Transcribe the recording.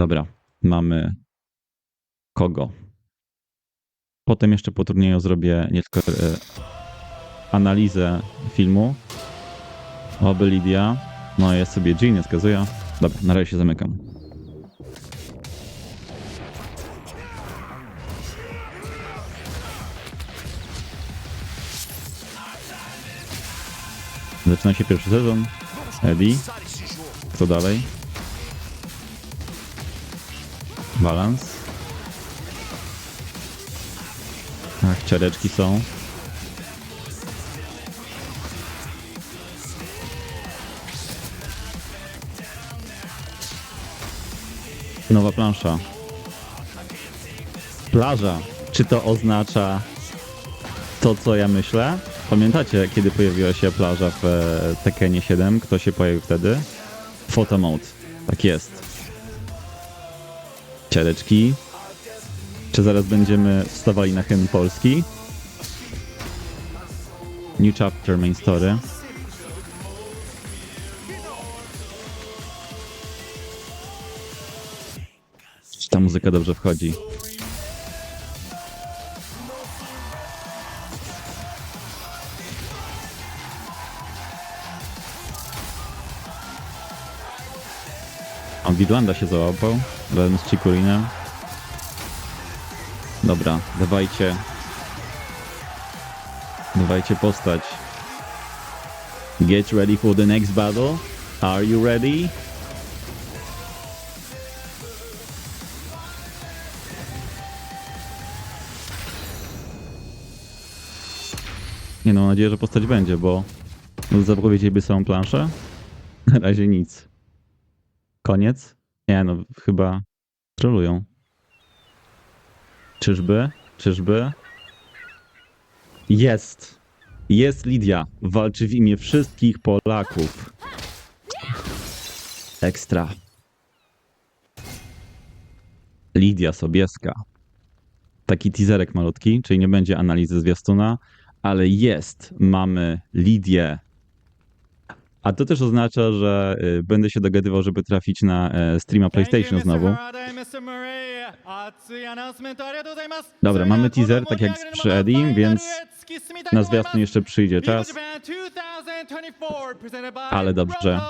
Dobra, mamy kogo? Potem jeszcze po turnieju zrobię nie tylko e, analizę filmu. Oby Lidia. No jest sobie Jean, jest Kazuya. Dobra, na razie się zamykam. Zaczyna się pierwszy sezon. Eddie. Co dalej? Balans. Ach, ciareczki są. Nowa plansza. Plaża. Czy to oznacza to, co ja myślę? Pamiętacie, kiedy pojawiła się plaża w e, Tekkenie 7? Kto się pojawił wtedy? Photo mode. Tak jest. Ciareczki. Czy zaraz będziemy wstawali na hymn polski? New chapter main story. Ta muzyka dobrze wchodzi? On Widlanda się załapał razem z Chikurinem. Dobra, dawajcie. Dawajcie postać. Get ready for the next battle. Are you ready? Nie no, mam nadzieję, że postać będzie, bo zapowiedzieliby samą planszę. Na razie nic. Koniec? Nie no, chyba trolują. Czyżby? Czyżby? Jest! Jest Lidia. Walczy w imię wszystkich Polaków. Ekstra. Lidia Sobieska. Taki teaserek malutki, czyli nie będzie analizy zwiastuna, ale jest. Mamy Lidię. A to też oznacza, że y, będę się dogadywał, żeby trafić na e, streama PlayStation znowu. Dobra, mamy teaser, tak jak przy Eddie, więc na zwiastun jeszcze przyjdzie czas. Ale dobrze.